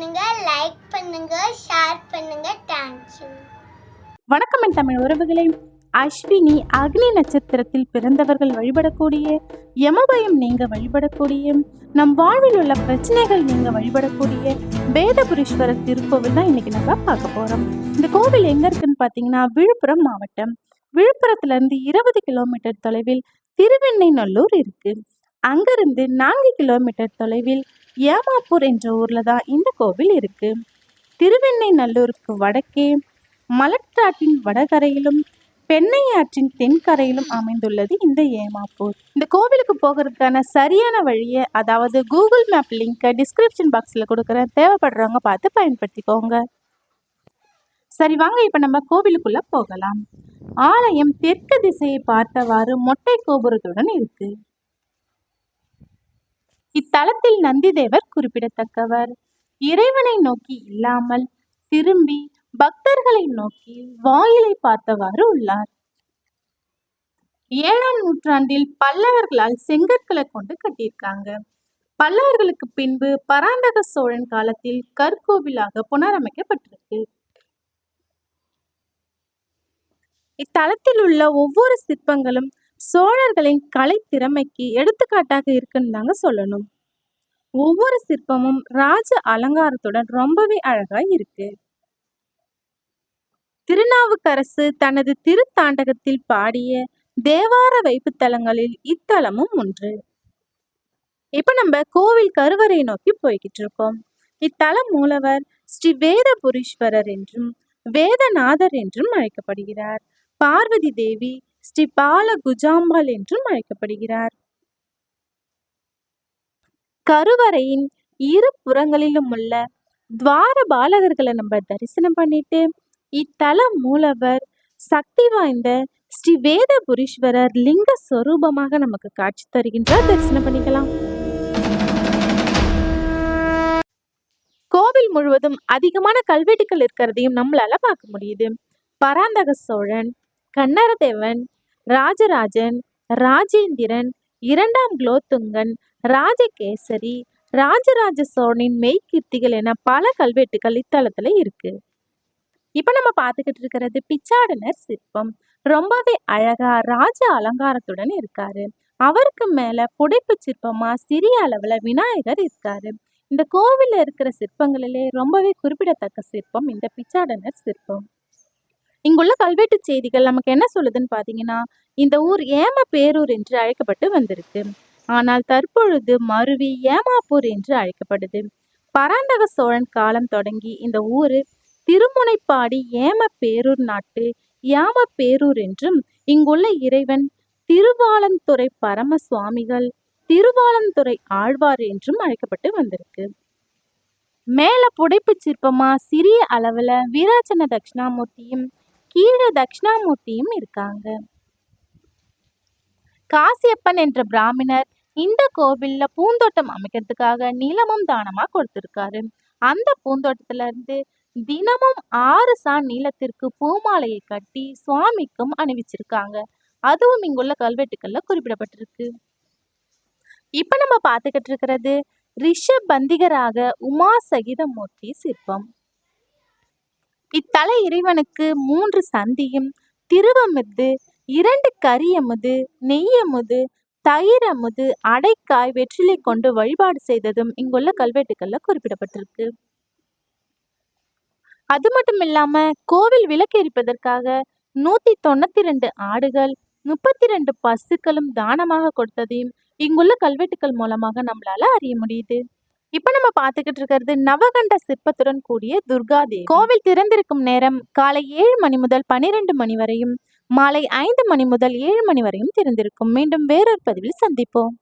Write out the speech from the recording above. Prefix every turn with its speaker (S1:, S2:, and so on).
S1: பண்ணுங்க லைக் பண்ணுங்க ஷேர் பண்ணுங்க. தேங்க்யூ வணக்கம் என் தமிழ் உறவுகளே. அஸ்வினி அக்னி நட்சத்திரத்தில் பிறந்தவர்கள் வழிபடக்கூடிய யமபயம் நீங்க வழிபடக்கூடிய நம் வாழ்வில் உள்ள பிரச்சனைகள் நீங்க வழிபடக்கூடிய வேதபுரீஸ்வரர் திருக்கோவில் தான் இன்னைக்கு நம்ம பார்க்க போறோம். இந்த கோவில் எங்க இருக்குன்னு பாத்தீங்கன்னா விழுப்புரம் மாவட்டம். விழுப்புரத்துல இருந்து இருபது கிலோமீட்டர் தொலைவில் திருவெண்ணைநல்லூர் இருக்கு. அங்கிருந்து நான்கு கிலோமீட்டர் தொலைவில் ஏமாப்பூர் என்ற ஊரில் தான் இந்த கோவில் இருக்கு. திருவெண்ணைநல்லூருக்கு வடக்கே மலட்டாட்டின் வடகரையிலும் பெண்ணையாற்றின் தென்கரையிலும் அமைந்துள்ளது இந்த ஏமாப்பூர். இந்த கோவிலுக்கு போகிறதுக்கான சரியான வழியை அதாவது கூகுள் மேப் லிங்கை டிஸ்கிரிப்ஷன் பாக்ஸில் கொடுக்குறேன். தேவைப்படுறவங்க பார்த்து பயன்படுத்திக்கோங்க. சரி வாங்க இப்போ நம்ம கோவிலுக்குள்ளே போகலாம். ஆலயம் தெற்கு திசையை பார்த்தவாறு மொட்டை கோபுரத்துடன் இருக்குது இத்தலத்தில் நந்திதேவர் குறிப்பிடத்தக்கவர். இறைவனை நோக்கி இல்லாமல் திரும்பி பக்தர்களை நோக்கி வாயிலை பார்த்தவாறு உள்ளார். ஏழாம் நூற்றாண்டில் பல்லவர்களால் செங்கற்களை கொண்டு கட்டியிருக்காங்க. பல்லவர்களுக்கு பின்பு பராந்தக சோழன் காலத்தில் கற்கோவிலாக புனரமைக்கப்பட்டிருக்கு. இத்தலத்தில் உள்ள ஒவ்வொரு சிற்பங்களும் சோழர்களின் கலை திறமைக்கு எடுத்துக்காட்டாக இருக்குன்னு தாங்க சொல்லணும். ஒவ்வொரு சிற்பமும் ராஜ அலங்காரத்துடன் ரொம்பவே அழகா இருக்கு. திருநாவுக்கரசு தனது திருத்தாண்டகத்தில் பாடிய தேவார வைப்புத்தலங்களில் இத்தலமும் ஒன்று. இப்ப நம்ம கோவில் கருவறை நோக்கி போய்கிட்டு இருக்கோம் இத்தலம் மூலவர் ஸ்ரீ வேதபுரீஸ்வரர் என்றும் வேதநாதர் என்றும் அழைக்கப்படுகிறார். பார்வதி தேவி ஸ்ரீ பால குஜாம்பாள் என்றும் அழைக்கப்படுகிறார். கருவறையின் இரு புறங்களிலும் உள்ள துவார பாலகர்களை நம்ம தரிசனம் பண்ணிட்டு இத்தல மூலவர் சக்தி வாய்ந்த ஸ்ரீ வேதபுரீஸ்வரர் லிங்க ஸ்வரூபமாக நமக்கு காட்சி தருகின்றார். தரிசனம் பண்ணிக்கலாம். கோவில் முழுவதும் அதிகமான கல்வெட்டுகள் இருக்கிறதையும் நம்மளால பார்க்க முடியுது. பராந்தக சோழன் கன்னரதேவன் ராஜராஜன் ராஜேந்திரன் இரண்டாம் குலோத்துங்கன் ராஜகேசரி ராஜராஜ சோழனின் மெய்கீர்த்திகள் என பல கல்வெட்டுகள் இத்தலத்துல இருக்கு. இப்ப நம்ம பார்த்துக்கிட்டு இருக்கிறது பிச்சாடனர் சிற்பம். ரொம்பவே அழகா ராஜ அலங்காரத்துடன் இருக்காரு. அவருக்கு மேல புடைப்பு சிற்பமா சிறிய அளவுல விநாயகர் இருக்காரு. இந்த கோவில்ல இருக்கிற சிற்பங்களிலே ரொம்பவே குறிப்பிடத்தக்க சிற்பம் இந்த பிச்சாடனர் சிற்பம். இங்குள்ள கல்வெட்டு செய்திகள் நமக்கு என்ன சொல்லுதுன்னு பாத்தீங்கன்னா இந்த ஊர் ஏம பேரூர் என்று அழைக்கப்பட்டு வந்திருக்கு. ஆனால் தற்பொழுது மருவி ஏமாப்பூர் என்று அழைக்கப்படுது. பராந்தக சோழன் காலம் தொடங்கி இந்த ஊரு திருமுனைப்பாடி ஏம பேரூர் நாட்டு யாம பேரூர் என்றும் இங்குள்ள இறைவன் திருவாளந்துறை பரம சுவாமிகள் திருவாலந்துறை ஆழ்வார் என்றும் அழைக்கப்பட்டு வந்திருக்கு. மேல புடைப்பு சிற்பமா சிறிய அளவுல வீராச்சன தட்சிணாமூர்த்தியும் கீழே தட்சிணாமூர்த்தியும் இருக்காங்க. காசியப்பன் என்ற பிராமணர் இந்த கோவில்ல பூந்தோட்டம் அமைக்கிறதுக்காக நிலமும் தானமா கொடுத்திருக்காரு. அந்த பூந்தோட்டத்துல இருந்து தினமும் ஆறு சான் நீளத்திற்கு பூமாலையை கட்டி சுவாமிக்கும் அணிவிச்சிருக்காங்க. அதுவும் இங்குள்ள கல்வெட்டுக்கள்ல குறிப்பிடப்பட்டிருக்கு. இப்ப நம்ம பார்த்துக்கிட்டு இருக்கிறது ரிஷபந்திகராக உமா சகித மூர்த்தி சிற்பம். இத்தலை இறைவனுக்கு மூன்று சந்தியும் திருவமுது இரண்டு கரியமுது நெய்யமுது தயிரமுது அடைக்காய் வெற்றிலை கொண்டு வழிபாடு செய்ததும் இங்குள்ள கல்வெட்டுக்கள்ல குறிப்பிடப்பட்டிருக்கு. அது மட்டும் இல்லாம கோவில் விளக்கு எரிப்பதற்காக நூத்தி தொண்ணூத்தி ரெண்டு ஆடுகள் முப்பத்தி ரெண்டு பசுக்களும் தானமாக கொடுத்ததையும் இங்குள்ள கல்வெட்டுக்கள் மூலமாக நம்மளால அறிய முடியுது. இப்ப நம்ம பாத்துக்கிட்டு இருக்கிறது நவகண்ட சிற்பத்துடன் கூடிய துர்கா தேவி. கோவில் திறந்திருக்கும் நேரம் காலை ஏழு மணி முதல் பனிரெண்டு மணி வரையும் மாலை ஐந்து மணி முதல் ஏழு மணி வரையும் திறந்திருக்கும். மீண்டும் வேறொரு பதிவில் சந்திப்போம்.